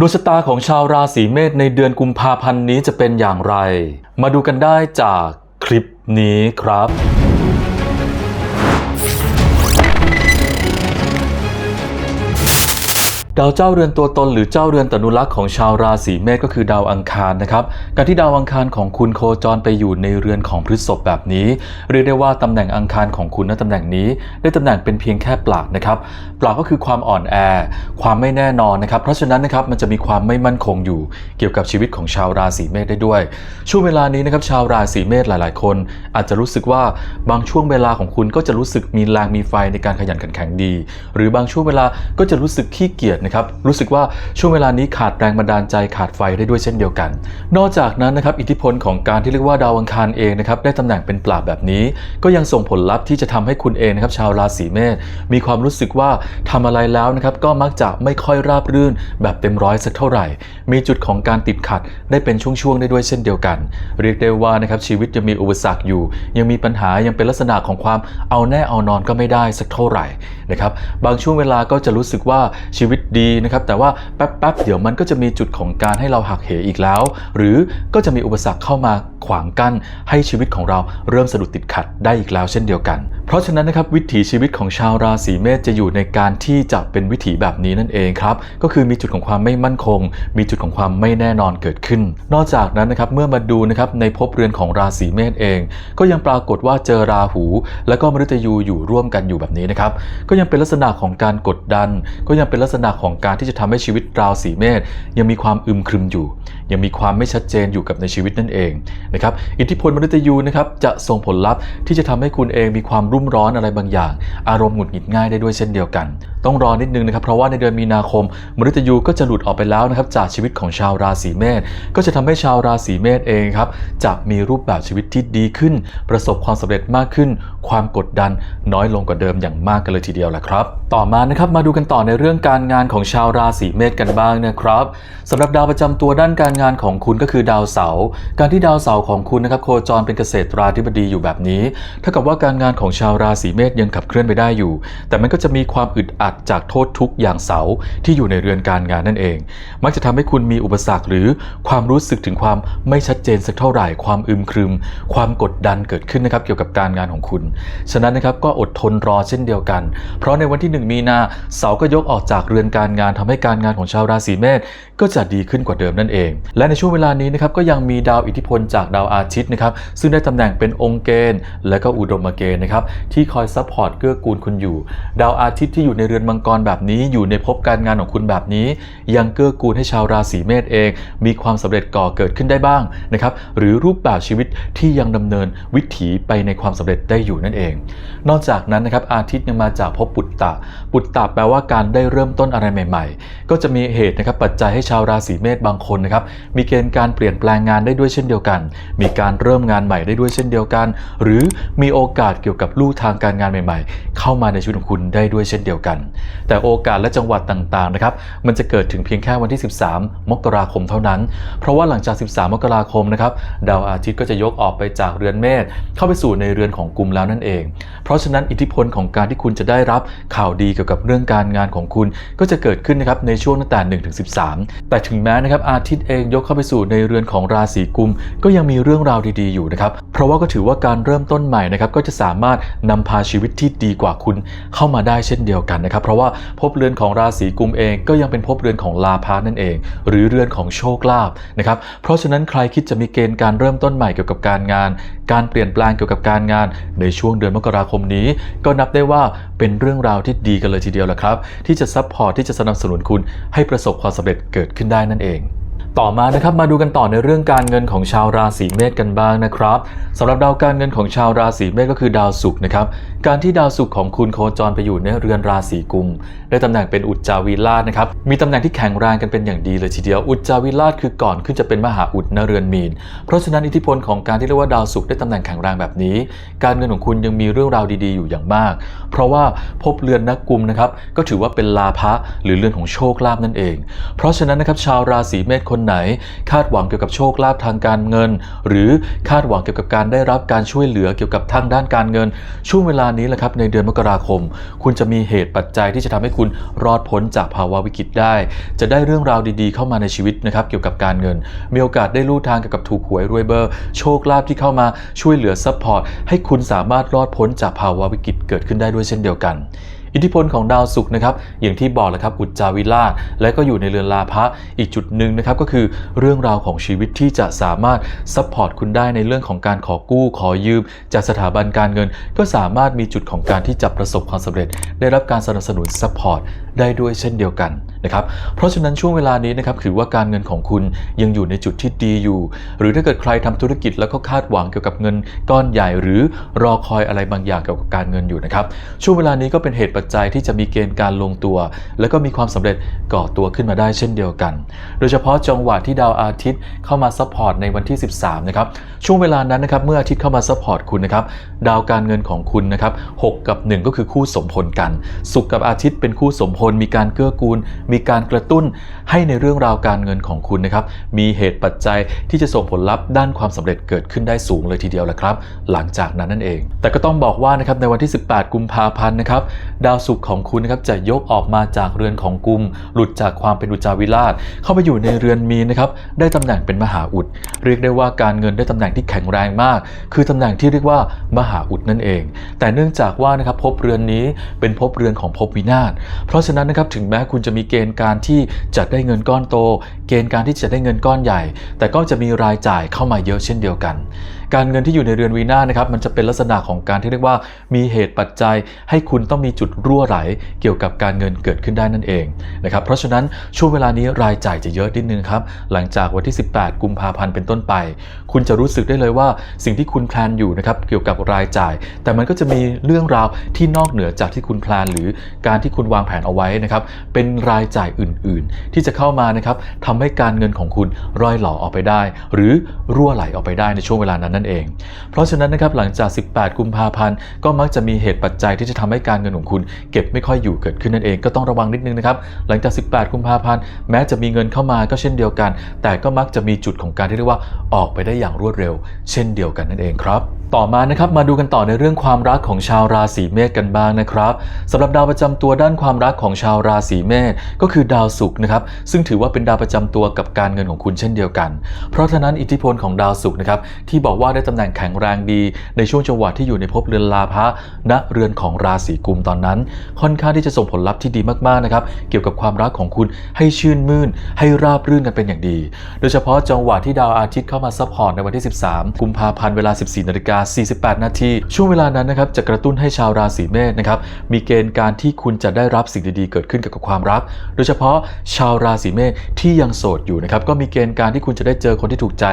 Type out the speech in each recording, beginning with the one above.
ดวงชะตาของชาวราศีเมษในเดือนกุมภาพันธ์นี้จะเป็นอย่างไร มาดูกันได้จากคลิปนี้ครับ ดาวเจ้าเรือนตัวตนหรือเจ้าเรือนตนุรักษ์ของชาวราศีเมษก็คือดาวอังคารนะครับ การที่ดาวอังคารของคุณโคจรไปอยู่ในเรือนของพฤษภแบบนี้ เรียกได้ว่าตำแหน่งอังคารของคุณณตำแหน่งนี้ ได้ตำแหน่งเป็นเพียงแค่ปลากนะครับปลากก็คือความอ่อนแอ ความไม่แน่นอนนะครับ เพราะฉะนั้นนะครับมันจะมีความไม่มั่นคงอยู่ เกี่ยวกับชีวิตของชาวราศีเมษได้ด้วย ช่วงเวลานี้นะครับชาวราศีเมษหลาย ๆ คน อาจจะรู้สึกว่าบางช่วงเวลาของคุณก็จะรู้สึกมีแรงมีไฟในการขยันขันแข็งดี หรือบางช่วงเวลาก็จะรู้สึกขี้เกียจนะครับรู้สึกว่าช่วงเวลานี้ขาดแรงบันดาลใจขาดไฟได้ด้วยเช่นเดียวกัน นอกจากนั้นนะครับอิทธิพลของการที่เรียกว่าดาวอังคารเองนะครับได้ตำแหน่งเป็นปลาบแบบนี้ ก็ยังส่งผลลัพธ์ที่จะทำให้คุณเองนะครับชาวราศีเมษมีความรู้สึกว่าทำอะไรแล้วนะครับก็มักจะไม่ค่อยราบรื่นแบบเต็มร้อยสักเท่าไหร่ มีจุดของการติดขัดได้เป็นช่วงๆได้ด้วยเช่นเดียวกัน เรียกได้ว่านะครับชีวิตยังมีอุปสรรคอยู่ ยังมีปัญหายังเป็นลักษณะของความเอาแน่เอานอนก็ไม่ได้สักเท่าไหร่นะครับบางช่วงเวลาก็จะรู้สึกว่าชีวิตดีนะครับแต่ว่าแป๊บๆเดี๋ยวมันก็จะมีจุดของการให้เราหักเหอีกแล้ว หรือก็จะมีอุปสรรคเข้ามาขวางกั้นให้ชีวิตของเราเริ่มสะดุดติดขัดได้อีกแล้วเช่นเดียวกัน เพราะฉะนั้นนะครับวิถีชีวิตของชาวราศีเมษจะอยู่ในการที่จะเป็นวิถีแบบนี้นั่นเองครับก็คือมีจุดของความไม่มั่นคง มีจุดของความไม่แน่นอนเกิดขึ้น นอกจากนั้นนะครับเมื่อมาดูนะครับในภพเรือนของราศีเมษเอง ก็ยังปรากฏว่าเจอราหู และก็มฤตยูอยู่ร่วมกันอยู่แบบนี้นะครับก็ยังเป็นลักษณะของการกดดัน ก็ยังเป็นลักษณะของการที่จะทำให้ชีวิตราศีเมษยังมีความอึมครึมอยู่ ยังมีความไม่ชัดเจนอยู่กับในชีวิตนั่นเองนะครับอิทธิพลมฤตยูนะครับจะส่งผลลัพธ์ที่จะทำให้คุณเองมีความรุ่มร้อนอะไรบางอย่าง อารมณ์หงุดหงิดง่ายได้ด้วยเช่นเดียวกัน ต้องรอนิดนึงนะครับ เพราะว่าในเดือนมีนาคมมฤตยูก็จะหลุดออกไปแล้วนะครับจากชีวิตของชาวราศีเมษก็จะทำให้ชาวราศีเมษเองครับจะมีรูปแบบชีวิตที่ดีขึ้น ประสบความสำเร็จมากขึ้นความกดดันน้อยลงกว่าเดิมอย่างมากกันเลยทีเดียวแหละครับ ต่อมานะครับมาดูกันต่อในเรื่องการงานของชาวราศีเมษกันบ้างนะครับสำหรับดาวประจำตัวด้านการงานของคุณก็คือดาวเสาร์การที่ดาวเสาร์ของคุณนะครับโคจรเป็นเกษตราธิบดีอยู่แบบนี้เท่ากับว่าการงานของชาวราศีเมษยังขับเคลื่อนไปได้อยู่ แต่มันก็จะมีความอึดอัดจากโทษทุกอย่างเสาร์ที่อยู่ในเรือนการงานนั่นเอง มักจะทำให้คุณมีอุปสรรคหรือความรู้สึกถึงความไม่ชัดเจนสักเท่าไหร่ ความอึมครึม ความกดดันเกิดขึ้นนะครับเกี่ยวกับการงานของคุณฉะนั้นนะครับก็อดทนรอเช่นเดียวกัน เพราะในวันที่ 1 มีนาเสาร์ก็ยกออกจากเรือนการงานทำให้การงานของชาวราศีเมษก็จะดีขึ้นกว่าเดิมนั่นเอง และในช่วงเวลานี้นะครับก็ยังมีดาวอิทธิพลจากดาวอาทิตย์นะครับซึ่งได้ตำแหน่งเป็นองค์เกณฑ์ และก็อุดมเกณฑ์นะครับที่คอยซัพพอร์ตเกื้อกูลคุณอยู่ ดาวอาทิตย์ที่อยู่ในเรือนมังกรแบบนี้อยู่ในภพการงานของคุณแบบนี้ ยังเกื้อกูลให้ชาวราศีเมษเอง มีความสำเร็จก่อเกิดขึ้นได้บ้างนะครับหรือรูปแบบชีวิตที่ยังดำเนินวิถีไปในความสำเร็จได้อยู่นั่นเอง นอกจากนั้นนะครับอาทิตย์ยังมาจากภพปุตตะ ปุตตะแปลว่าการได้เริ่มต้นอะไรใหม่ ๆ ก็จะมีเหตุนะครับปัจจัยให้ชาวราศีเมษบางคนนะครับมีเกณฑ์การเปลี่ยนแปลงงานได้ด้วยเช่นเดียวกัน มีการเริ่มงานใหม่ได้ด้วยเช่นเดียวกัน หรือมีโอกาสเกี่ยวกับลู่ทางการงานใหม่ ๆ เข้ามาในชีวิตของคุณได้ด้วยเช่นเดียวกัน แต่โอกาสและจังหวัดต่างๆนะครับมันจะเกิดถึงเพียงแค่วันที่ 13 มกราคมเท่านั้น เพราะว่าหลังจาก 13 มกราคมนะครับดาวอาทิตย์ก็จะยกออกไปจากเรือนเมษเข้าไปสู่ในเรือนของกลุ่มแล้วนั่นเอง เพราะฉะนั้นอิทธิพลของการที่คุณจะได้รับข่าวดีเกี่ยวกับเรื่องการงานของคุณ ก็จะเกิดขึ้นนะครับในช่วงตั้งแต่1ถึง13 แต่ถึงแม้นะครับอาทิตย์เองยกเข้าไปสู่ในเรือนของราศีกุม ก็ยังมีเรื่องราวดีๆอยู่นะครับ เพราะว่าก็ถือว่าการเริ่มต้นใหม่นะครับก็จะสามารถนำพาชีวิตที่ดีกว่าคุณเข้ามาได้เช่นเดียวกันนะครับ เพราะว่าภพเรือนของราศีกุมเองก็ยังเป็นภพเรือนของลาภะนั่นเอง หรือเรือนของโชคลาภนะครับ เพราะฉะนั้นใครคิดจะมีเกณฑ์การเริ่มต้นใหม่เกี่ยวกับการงาน การเปลี่ยนแปลงเกี่ยวกับการงานในช่วงเดือนมกราคมนี้ ก็นับได้ว่าเป็นเรื่องราวที่ดีกันเลยทีเดียวแหละครับ ที่จะซัพพอร์ตที่จะสนับสนุนคุณให้ประสบความสำเร็จเกิดขึ้นได้นั่นเอง ต่อมานะครับมาดูกันต่อในเรื่องการเงินของชาวราศีเมษกันบ้างนะครับสำหรับดาวการเงินของชาวราศีเมษก็คือดาวศุกร์นะครับการที่ดาวศุกร์ของคุณโคจรไปอยู่ในเรือนราศีกุมได้ตำแหน่งเป็นอุจจาวิราชนะครับมีตำแหน่งที่แข็งแรงกันเป็นอย่างดีเลยทีเดียวอุจจาวิราชคือก่อนขึ้นจะเป็นมหาอุดนเรือนมีน เพราะฉะนั้นอิทธิพลของการที่เรียกว่าดาวศุกร์ได้ตำแหน่งแข็งแรงแบบนี้ การเงินของคุณยังมีเรื่องราวดีๆ อยู่อย่างมาก เพราะว่าภพเรือนนักกุมนะครับก็ถือว่าเป็นลาภะหรือเรือนของโชคลาภนั่นเอง เพราะฉะนั้นนะครับชาวราศีเมษคนไหน คาดหวังเกี่ยวกับโชคลาภทางการเงิน หรือคาดหวังเกี่ยวกับการได้รับการช่วยเหลือเกี่ยวกับทางด้านการเงิน ช่วงเวลานี้แหละครับในเดือนมกราคม คุณจะมีเหตุปัจจัยที่จะทำให้คุณรอดพ้นจากภาวะวิกฤตได้ จะได้เรื่องราวดีๆ เข้ามาในชีวิตนะครับเกี่ยวกับการเงิน มีโอกาสได้ลู่ทางเกี่ยวกับถูกหวยรวยเบอร์ โชคลาภที่เข้ามาช่วยเหลือซัพพอร์ตให้คุณสามารถรอดพ้นจากภาวะวิกฤตเกิดขึ้นได้ด้วยเช่นเดียวกัน อิทธิพลของดาวศุกร์นะครับอย่างที่บอกแหละครับอุจจาวิลาศและก็อยู่ในเรือนลาภะอีกจุดหนึ่งนะครับก็คือเรื่องราวของชีวิตที่จะสามารถซัพพอร์ตคุณได้ในเรื่องของการขอกู้ขอยืม จากสถาบันการเงิน ก็สามารถมีจุดของการที่จะประสบความสำเร็จ ได้รับการสนับสนุนซัพพอร์ตได้ด้วยเช่นเดียวกัน นะครับเพราะฉะนั้นช่วงเวลานี้นะครับถือว่าการเงินของคุณยังอยู่ในจุดที่ดีอยู่ หรือถ้าเกิดใครทำธุรกิจแล้วก็คาดหวังเกี่ยวกับเงินก้อนใหญ่หรือรอคอยอะไรบางอย่างเกี่ยวกับการเงินอยู่นะครับช่วงเวลานี้ก็เป็นเหตุปัจจัยที่จะมีเกณฑ์การลงตัว แล้วก็มีความสำเร็จก่อตัวขึ้นมาได้เช่นเดียวกัน โดยเฉพาะจังหวะที่ดาวอาทิตย์เข้ามาซัพพอร์ตในวันที่ 13นะครับช่วงเวลานั้นนะครับเมื่ออาทิตย์เข้ามาซัพพอร์ตคุณนะครับดาวการเงินของคุณนะครับ6กับ 1 ก็คือคู่สมพลกันศุกับอาทิตย์เป็นคู่สมพลมีการเกื้อกูลมีการกระตุ้นให้ในเรื่องราวการเงินของคุณนะครับ มีเหตุปัจจัยที่จะส่งผลลัพธ์ด้านความสำเร็จเกิดขึ้นได้สูงเลยทีเดียวแหละครับ หลังจากนั้นนั่นเอง แต่ก็ต้องบอกว่านะครับในวันที่ 18 กุมภาพันธ์นะครับดาวศุกร์ของคุณนะครับจะยกออกมาจากเรือนของกุม หลุดจากความเป็นอุจาวิราช เข้าไปอยู่ในเรือนมีนะครับได้ตำแหน่งเป็นมหาอุด เรียกได้ว่าการเงินได้ตำแหน่งที่แข็งแรงมาก คือตำแหน่งที่เรียกว่ามหาอุดนั่นเอง แต่เนื่องจากว่านะครับภพเรือนนี้เป็นภพเรือนของภพวินาศเพราะฉะนั้นนะครับถึงแม้คุณจะมีเกณฑ์การที่จะได้เงินก้อนโต เกณฑ์การที่จะได้เงินก้อนใหญ่ แต่ก็จะมีรายจ่ายเข้ามาเยอะเช่นเดียวกันการเงินที่อยู่ในเรือนวีนานะครับมันจะเป็นลักษณะของการที่เรียกว่ามีเหตุปัจจัย ให้คุณต้องมีจุดรั่วไหล เกี่ยวกับการเงินเกิดขึ้นได้นั่นเองนะครับเพราะฉะนั้นช่วงเวลานี้รายจ่ายจะเยอะนิดนึงครับหลังจากวันที่ 18 กุมภาพันธ์เป็นต้นไป คุณจะรู้สึกได้เลยว่าสิ่งที่คุณแพลนอยู่นะครับเกี่ยวกับรายจ่าย แต่มันก็จะมีเรื่องราวที่นอกเหนือจากที่คุณแพลนหรือการที่คุณวางแผนเอาไว้นะครับเป็นรายจ่ายอื่น ๆ ที่จะเข้ามานะครับทำให้การเงินของคุณร่อยหล่อออกไปได้ หรือรั่วไหลออกไปได้ในช่วงเวลานั้นนั่นเอง เพราะฉะนั้นนะครับหลังจาก 18 กุมภาพันธ์ก็มักจะมีเหตุปัจจัยที่จะทำให้การเงินของคุณ เก็บไม่ค่อยอยู่เกิดขึ้นนั่นเองก็ต้องระวังนิดนึงนะครับหลังจาก 18 กุมภาพันธ์แม้จะมีเงินเข้ามาก็เช่นเดียวกัน แต่ก็มักจะมีจุดของการที่เรียกว่าออกไปได้อย่างรวดเร็ว เช่นเดียวกันนั่นเองครับต่อมานะครับมาดูกันต่อในเรื่องความรักของชาวราศีเมษกันบ้างนะครับสำหรับดาวประจำตัวด้านความรักของชาวราศีเมษก็คือดาวศุกร์นะครับซึ่งถือว่าเป็นดาวประจำตัวกับการเงินของคุณเช่นเดียวกัน เพราะฉะนั้นอิทธิพลของดาวศุกร์นะครับที่บอกว่าได้ตำแหน่งแข็งแรงดี ในช่วงจังหวะที่อยู่ในภพเรือนลาภะณเรือนของราศีกุมตอนนั้น ค่อนข้างที่จะส่งผลลัพธ์ที่ดีมากๆนะครับเกี่ยวกับความรักของคุณให้ชื่นมื่น ให้ราบรื่นกันเป็นอย่างดี โดยเฉพาะจังหวะที่ดาวอาทิตย์เข้ามาซัพพอร์ตในวันที่ 13 กุมภาพันธ์เวลา 14นาฬิกา48 นาทีช่วงเวลานั้นนะครับจะกระตุ้นให้ชาวราศีเมษนะครับมีเกณฑ์การที่คุณจะได้รับสิ่งดีๆ เกิดขึ้นเกี่ยวกับความรัก โดยเฉพาะชาวราศีเมษที่ยังโสดอยู่นะครับก็มีเกณฑ์การที่คุณจะได้เจอคนที่ถูกใจ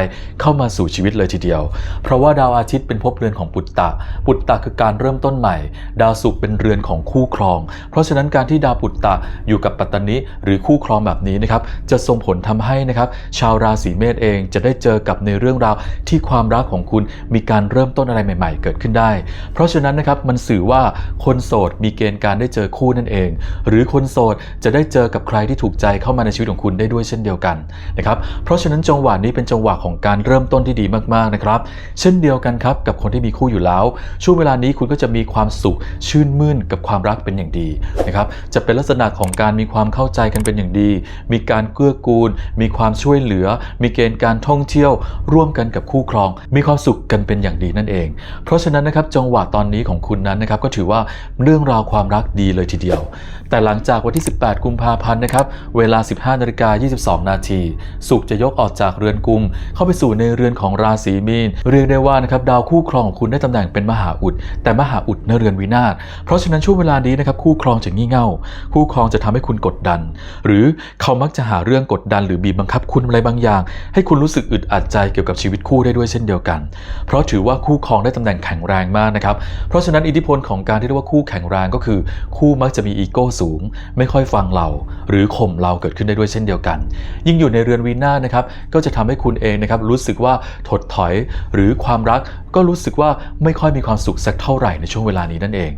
เข้ามาสู่ชีวิตเลยทีเดียวเพราะว่าดาวอาทิตย์เป็นภพเรือนของปุตตะ ปุตตะคือการเริ่มต้นใหม่ ดาวศุกร์เป็นเรือนของคู่ครอง เพราะฉะนั้นการที่ดาวปุตตะอยู่กับปัตตานิหรือคู่ครองแบบนี้นะครับจะส่งผลทำให้นะครับชาวราศีเมษเองจะได้เจอกับในเรื่องราวที่ความรักของคุณมีการเริ่มต้นอะไรใหม่ ๆ เกิดขึ้นได้ เพราะฉะนั้นนะครับมันสื่อว่าคนโสดมีเกณฑ์การได้เจอคู่นั่นเอง หรือคนโสดจะได้เจอกับใครที่ถูกใจเข้ามาในชีวิตของคุณได้ด้วยเช่นเดียวกันนะครับเพราะฉะนั้นจังหวะนี้เป็นจังหวะของการเริ่มต้นที่ดีมากๆนะครับเช่นเดียวกันครับกับคนที่มีคู่อยู่แล้ว ช่วงเวลานี้คุณก็จะมีความสุขชื่นมื่นกับความรักเป็นอย่างดีนะครับจะเป็นลักษณะของการมีความเข้าใจกันเป็นอย่างดี มีการเกื้อกูล มีความช่วยเหลือ มีเกณฑ์การท่องเที่ยว ร่วมกันกับคู่ครอง มีความสุขกันเป็นอย่างดีนั่นเอง เพราะฉะนั้นนะครับจังหวะตอนนี้ของคุณนั้นนะครับก็ถือว่าเรื่องราวความรักดีเลยทีเดียว แต่หลังจากวันที่ 18 กุมภาพันธ์นะครับเวลา 15นาฬิกา22 นาทีสุขจะยกออกจากเรือนกุม เข้าไปสู่ในเรือนของราศีมีนเรียกได้ว่านะครับดาวคู่ครองของคุณได้ตำแหน่งเป็นมหาอุด แต่มหาอุดในเรือนวินาศเพราะฉะนั้นช่วงเวลานี้นะครับคู่ครองจะงี่เง่า คู่ครองจะทำให้คุณกดดัน หรือเขามักจะหาเรื่องกดดัน หรือบีบบังคับคุณอะไรบางอย่าง ให้คุณรู้สึกอึดอัดใจเกี่ยวกับชีวิตคู่ได้ด้วยเช่นเดียวกัน เพราะถือว่าคู่ครองได้ตำแหน่งแข็งแรงมากนะครับเพราะฉะนั้นอิทธิพลของการที่เรียกว่าคู่แข็งแรงก็คือ คู่มักจะมีอีโก้สูง ไม่ค่อยฟังเรา หรือข่มเราเกิดขึ้นได้ด้วยเช่นเดียวกัน ยิ่งอยู่ในเรือนวีนาศนะครับก็จะทำให้คุณเองนะครับรู้สึกว่าถดถอยหรือความรักก็รู้สึกว่าไม่ค่อยมีความสุขสักเท่าไหร่ในช่วงเวลานี้นั่นเอง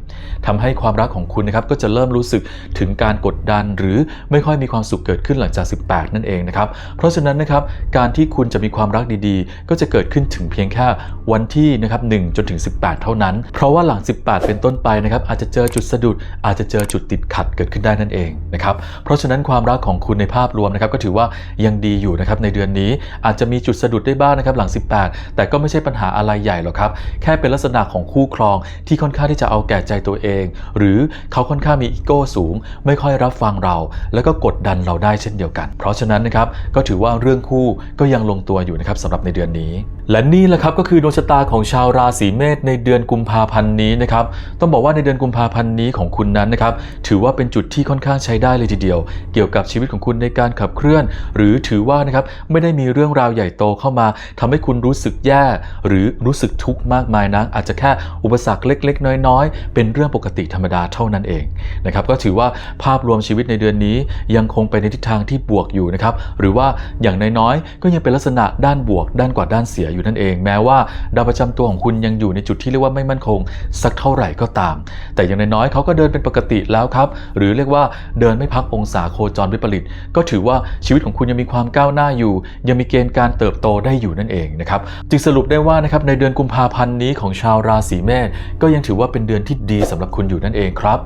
ทำให้ความรักของคุณนะครับก็จะเริ่มรู้สึกถึงการกดดัน หรือไม่ค่อยมีความสุขเกิดขึ้นหลังจาก 18 นั่นเองนะครับ เพราะฉะนั้นนะครับการที่คุณจะมีความรักดีๆ ก็จะเกิดขึ้นถึงเพียงแค่วันที่นะครับ1จนถึง 18 เท่านั้น เพราะว่าหลัง 18 เป็นต้นไปนะครับอาจจะเจอจุดสะดุดอาจจะเจอจุดติดขัดเกิดขึ้นได้นั่นเองนะครับเพราะฉะนั้นความรักของคุณในภาพรวมนะครับก็ถือว่ายังดีอยู่นะครับในเดือนนี้อาจจะมีจุดสะดุดได้บ้างนะครับหลัง 18 แต่ก็ไม่ใช่ปัญหาอะไรใหญ่หรอกครับ แค่เป็นลักษณะของคู่ครองที่ค่อนข้างที่จะเอาแก่ใจตัวเอง หรือเขาค่อนข้างมีอีโก้สูง ไม่ค่อยรับฟังเรา แล้วก็กดดันเราได้เช่นเดียวกัน เพราะฉะนั้นนะครับก็ถือว่าเรื่องคู่ก็ยังลงตัวอยู่นะครับสำหรับในเดือนนี้ และนี่แหละครับก็คือดวงชะตาของชาวราศีเมษในเดือนกุมภาพันธ์นี้นะครับต้องบอกว่าในเดือนกุมภาพันธ์นี้ของคุณนั้นนะครับถือว่าเป็นจุดที่ค่อนข้างใช้ได้เลยทีเดียว เกี่ยวกับชีวิตของคุณในการขับเคลื่อน หรือถือว่านะครับไม่ได้มีเรื่องราวใหญ่โตเข้ามาทำให้คุณรู้สึกแย่ หรือรู้สึกทุกข์มากมายนักอาจจะแค่อุปสรรคเล็ก ๆ น้อย ๆ เป็นเรื่องปกติธรรมดาเท่านั้นเองนะครับก็ถือว่าภาพรวมชีวิตในเดือนนี้ยังคงไปในทิศทางที่บวกอยู่นะครับหรือว่าอย่างน้อยๆก็ยังเป็นลักษณะด้านบวกด้านกว่าด้านเสียอยู่นั่นเอง แม้ว่าดาวประจำตัวของคุณยังอยู่ในจุดที่เรียกว่าไม่มั่นคง สักเท่าไหร่ก็ตาม แต่อย่างน้อยๆเขาก็เดินเป็นปกติแล้วครับ หรือเรียกว่าเดินไม่พักองศาโคจรวิปริต ก็ถือว่าชีวิตของคุณยังมีความก้าวหน้าอยู่ ยังมีเกณฑ์การเติบโตได้อยู่นั่นเองนะครับจึงสรุปได้ว่านะครับในเดือนกุมภาพันธ์นี้ของชาวราศีเมษก็ยังถือว่าเป็นเดือนที่ดีสำหรับคุณอยู่นั่นเองครับ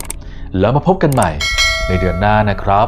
แล้วมาพบกันใหม่ในเดือนหน้านะครับ